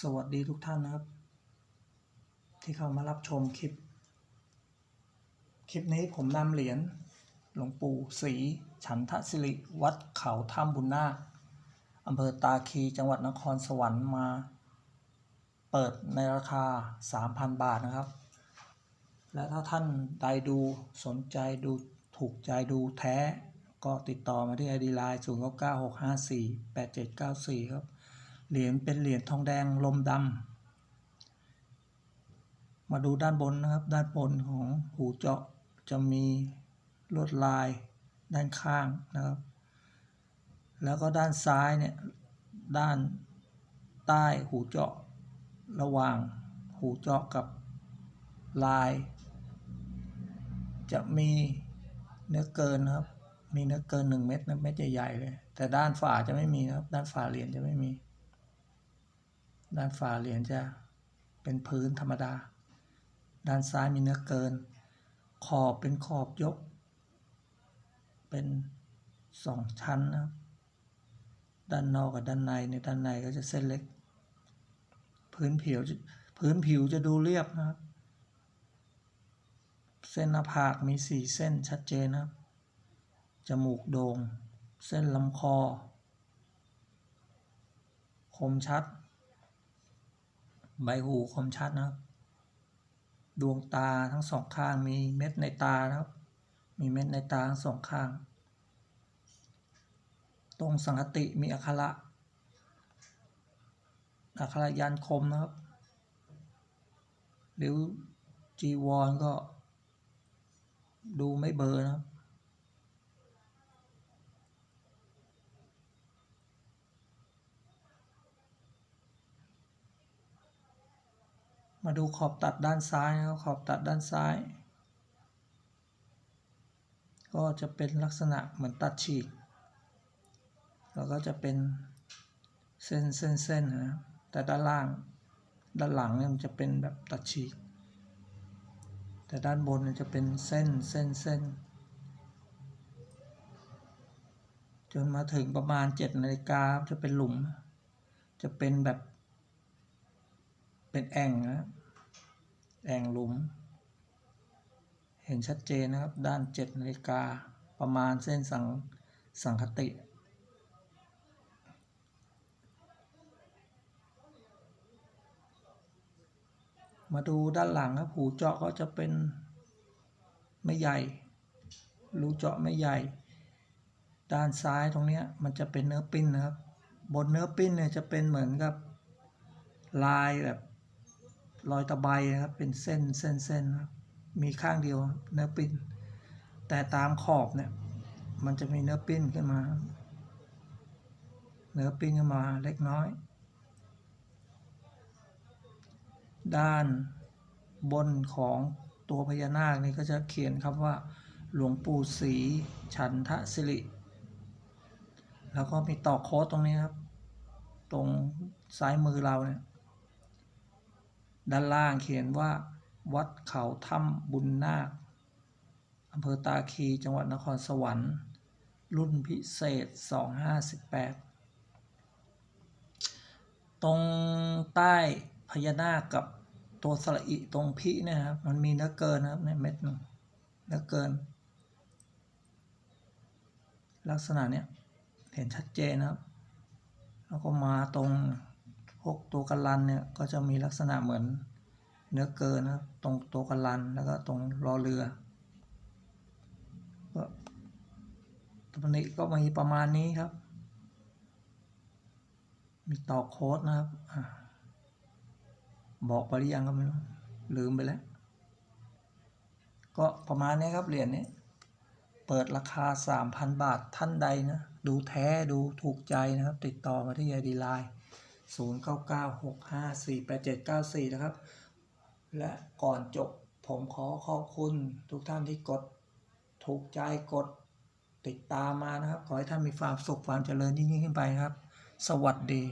สวัสดีทุกท่านนะครับ ที่เข้ามารับชมคลิป คลิปนี้ผมนำเหรียญหลวงปู่ศรีฉันทศิริวัดเขาถ้ำบุญนาคอำเภอตาคีจังหวัดนครสวรรค์มา เปิดในราคา 3,000 บาทนะครับ และถ้าท่านใดดูสนใจดูถูกใจดูแท้ก็ติดต่อมาที่ ID Line 0 9 9 6 5 4 8 7 9 4ครับ เหรียญเป็นเหรียญทองแดงลมดำมาดูด้านบนนะครับ ด้านบนของหูเจาะจะมีลวดลายด้านข้างนะครับ แล้วก็ด้านซ้ายเนี่ยด้านใต้หูเจาะระหว่างหูเจาะกับลาย จะมีเนื้อเกินครับ มีเนื้อเกินหนึ่งเม็ดนะเม็ดใหญ่ๆเลย แต่ด้านฝาจะไม่มีครับ ด้านฝาเหรียญจะไม่มี ด้านฝาเหรียญจะเป็นพื้นธรรมดา ด้านซ้ายมีเนื้อเกิน ขอบเป็นขอบยก เป็นสองชั้นนะครับด้านนอกกับด้านในในด้านในก็จะเส้นเล็ก พื้นผิวจะพื้นผิวจะดูเรียบนะครับ เส้นหน้าผากมีสี่เส้นชัดเจนนะครับ จมูกโดง่ง เส้นลำคอ คมชัด ใบหูคมชัดนะครับ ดวงตาทั้งสองข้างมีเม็ดในตาครับ มีเม็ดในตาทั้งสองข้าง ตรงสังกติมีอักขระอักขระยันคมนะครับหรือจีวรก็ดูไม่เบอร์นะครับ มาดูขอบตัดด้านซ้ายนะครับขอบตัดด้านซ้าย ก็จะเป็นลักษณะเหมือนตัดฉีก แล้วก็จะเป็นเส้นเส้นเส้นนะแต่ด้านล่างด้านหลังเนี่ยมันจะเป็นแบบตัดฉีก แต่ด้านบนเนี่ยจะเป็นเส้นเส้นเส้นจนมาถึงประมาณเจ็ดนาฬิกาจะเป็นหลุม จะเป็นแบบเป็นแอ่งนะ แอ่งหลุม เห็นชัดเจนนะครับ ด้านเจ็ดนาฬิกาประมาณเส้นสังสังคติ มาดูด้านหลังครับ หูเจาะก็จะเป็นไม่ใหญ่ รูเจาะไม่ใหญ่ ด้านซ้ายตรงนี้มันจะเป็นเนื้อปิ้นนะครับ บนเนื้อปิ้นเนี่ยจะเป็นเหมือนกับลายแบบ รอยตะไบนะครับ เป็นเส้นเส้นเส้นครับมีข้างเดียวเนื้อปิ้น แต่ตามขอบเนี่ย มันจะมีเนื้อปิ้นขึ้นมา เนื้อปิ้นขึ้นมาเล็กน้อย ด้านบนของตัวพญานาคนี่ก็จะเขียนคำว่า หลวงปู่ศรีฉันทศิริ แล้วก็มีต่อโค้ดตรงนี้ครับ ตรงซ้ายมือเราเนี่ย ด้านล่างเขียนว่า วัดเขาถ้ำบุญนาคอำเภอตาคีจังหวัดนครสวรรค์ รุ่นพิเศษ 2518 ตรงใต้พญานาคกับตัวสระอิตรงพินี่ยครับ มันมีเนื้อเกินนะครับในเม็ดหนึงเนื้อเกิน ลักษณะเนี้ยเห็นชัดเจนนะครับ แล้วก็มาตรง พวกตัวกันลันเนี่ยก็จะมีลักษณะเหมือนเนื้อเกินนะครับตรงตัวกันลันแล้วก็ตรงรอเรือก็ตัวนี้ก็มีประมาณนี้ครับ มีต่อโค้ดนะครับอบอกไปหรือยังก็ไม่รู้ลืมไปแล้ว ก็ประมาณนี้ครับเหรียญนี้เปิดราคา 3,000 บาทท่านใดนะ ดูแท้ดูถูกใจนะครับ ติดต่อมาที่ไอดีไลน์ 0996548794 นะครับ และก่อนจบผมขอขอบคุณทุกท่านที่กดถูกใจกดติดตามมานะครับ ขอให้ท่านมีความสุขความเจริญยิ่งขึ้นไปครับ สวัสดี